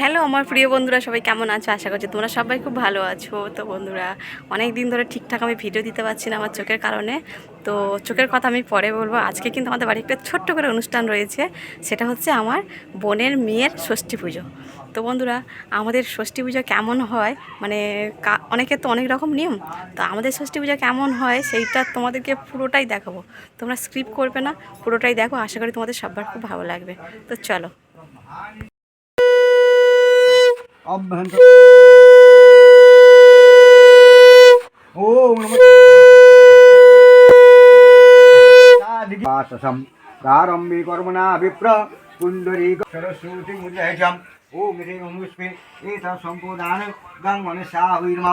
Hello, আমার প্রিয় বন্ধুরা, সবাই কেমন আছো? আশা করছি তোমরা সবাই খুব ভালো আছো। তো বন্ধুরা অনেক দিন ধরে ঠিকঠাক আমি ভিডিও দিতে পারছি না আমার চোখের কারণে। তো চোখের কথা আমি পরে বলব। আজকে কিন্তু আমাদের বাড়ি একটা ছোট্ট করে অনুষ্ঠান রয়েছে। সেটা হচ্ছে আমার বোনের মেয়ের ষষ্ঠী পুজো। তো বন্ধুরা, আমাদের ষষ্ঠী পুজো কেমন হয়? মানে অনেকের তো অনেক রকম নিয়ম। তো আমাদের ষষ্ঠী পুজো কেমন হয়, সেইটা তোমাদেরকে পুরোটাই দেখাবো। তোমরা স্ক্রিপ্ট করবে না, পুরোটাই দেখো। আশা করি তোমাদের সবার খুব ভালো লাগবে। তো চলো। अब भन्दो हो नमः सादि पारम्भी कर्मणा विप्र कुन्दरी सरसुती मुदैजम ओ मेरी ममुषपे ई त सम्पूदान गंगा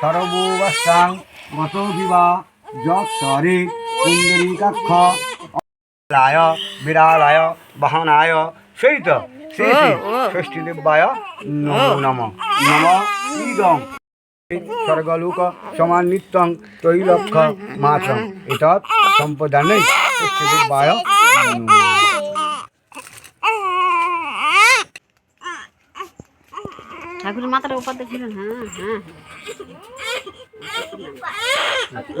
সর্ববাসাং গত বিবা যরে সুন্দরী কক্ষ লায় বিড়ালায় বাহনায় সহিত শ্রী শ্রী ষষ্ঠী দেবায় নমো নম। নম ইদং। স্বর্গলোক সমান্বিতং তৈলক্ষ মাছং। এতৎ সম্পদানে ষষ্ঠী দেবায় ঠাকুরের উপর হ্যাঁ হ্যাঁ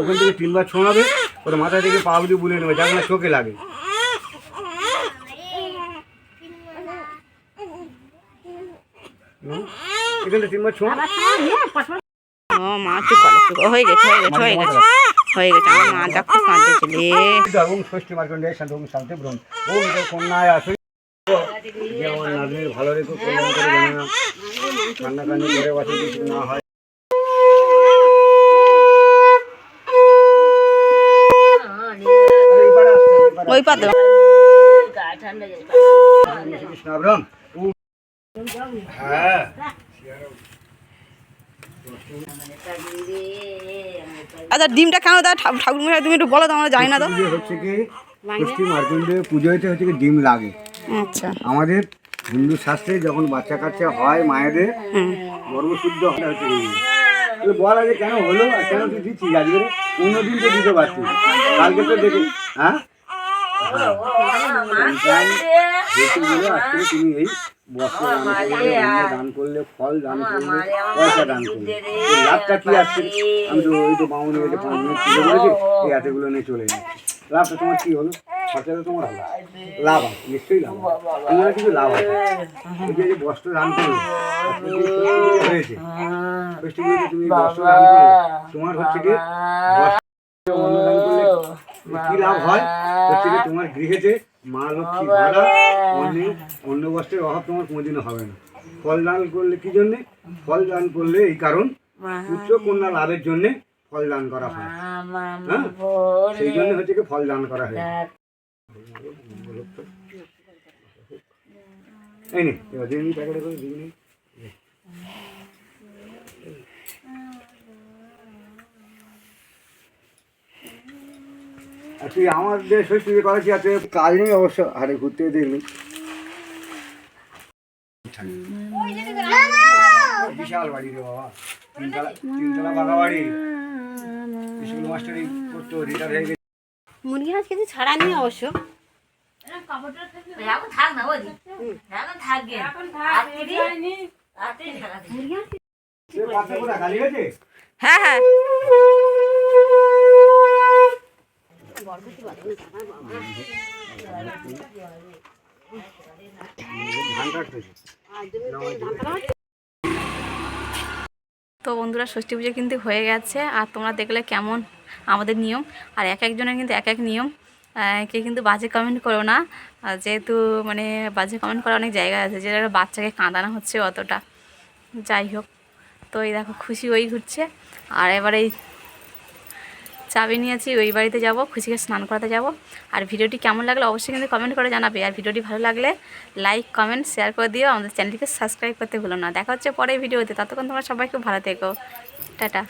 ওখান থেকে তিনবার ছোঁয়াবে ওর মাথা থেকে পা অবধি বুলে নেবে। যাকে না চোখে লাগে। এখান তিনবার ছোঁয়া আবার শোন, হ্যাঁ, পটপট। ও মা চুপ করে হয়ে গেছে হয়ে গেছে হয়ে গেছে। আমার মা খুব কাঁদতেছিল। ওম ষষ্ঠী মার্কণ্ডে শান্ত ওম শান্তি ব্রহ্ম ওম এটা কন্যায় আসই। যে আমার নাতনির ভালো রেখো কল্যাণ করে যেন না। কান্নাকান্নি করে বাসে কিছু না হয়। ওই পাতে। ঠান্ডা আচ্ছা ডিমটা কেন দাও ঠাকুর মশাই তুমি একটু বলো তো আমরা জানি না তো। হচ্ছে কি ষষ্ঠী মার্কণ্ডে পুজোতে হচ্ছে কি ডিম লাগে। আচ্ছা। আমাদের হিন্দু শাস্ত্রে যখন বাচ্চা কাচ্চা হয় মায়েদের গর্ভশুদ্ধ হয় হচ্ছে বল আগে কেন হলো আর কেন তুই দিচ্ছিস? আজকে অন্যদিন তো দিতে পারতি কালকে তো দেখে হ্যাঁ তাই যেহেতু বলে আজকে তুমি এই বস্ত্র দান করলে দান করলে ফল দান করলে পয়সা দান করলে লাভটা কি? আসছে আমি তো ওই তো কাছে পাঁচ মিনিট পুজো করেছি এই হাতেগুলো নিয়ে চলে যাচ্ছি লাভটা তোমার কি হলো খরচাটা তোমার হলো লাভ আছে নিশ্চয়ই লাভ তোমার কিছু লাভ আছে যে বস্ত্র দান করলে হয়েছে তুমি বস্ত্র দান করলে তোমার হচ্ছে কি? বস্ত্র দান করলে কি লাভ হয়? হচ্ছে কি তোমার গৃহেতে মা লক্ষ্মী ভাড়া অন্য অন্য বস্ত্রের অভাব তোমার কোনোদিনও হবে না। ফল দান করলে কি জন্যে? ফল দান করলে এই কারণ উচ্চ কন্যা লাভের জন্যে ফল দান করা হয়। হ্যাঁ? সেই জন্য হচ্ছে কি ফল দান করা হয়। এই নে এবার দিন প্যাকেটে করে দিন তুই আমাদের ষষ্ঠী যে করেছি আর তুই কাজ নেই অবশ্য। হারে ঘুরতে দেখলি। বিশাল বাড়ি রে বাবা। তিনতলা বাড়ি। স্কুল মাস্টারি করতো রিটায়ার হয়ে গেছে। মুরগি হাঁস কিছু ছাড়া নেই অবশ্য। এখন থাক না এখন থাকবে হ্যাঁ হ্যাঁ। তো বন্ধুরা, ষষ্ঠী পুজো কিন্তু হয়ে গেছে, আর তোমরা দেখলে কেমন আমাদের নিয়ম। আর এক একজনের কিন্তু এক এক নিয়ম। কে কিন্তু বাজে কমেন্ট করো না। যেহেতু মানে বাজে কমেন্ট করা অনেক জায়গা আছে যেটা বাচ্চাকে কাঁদানো হচ্ছে অতটা। যাই হোক, তো এই দেখো, খুশি ওই ঘুরছে। আর এবার এই চাবি নিয়েছি ওই বাড়িতে যাব, খুশিকে স্নান করাতে যাব। আর ভিডিওটি কেমন লাগল অবশ্যই কিন্তু কমেন্ট করে জানাবে। আর ভিডিওটি ভালো লাগলে লাইক কমেন্ট শেয়ার করে দিও। আমাদের চ্যানেলটিকে সাবস্ক্রাইব করতে ভুলো না। দেখা হচ্ছে পরে ভিডিওতে। ততক্ষণ তোমরা সবাই খুব ভালো থেকো। টাটা।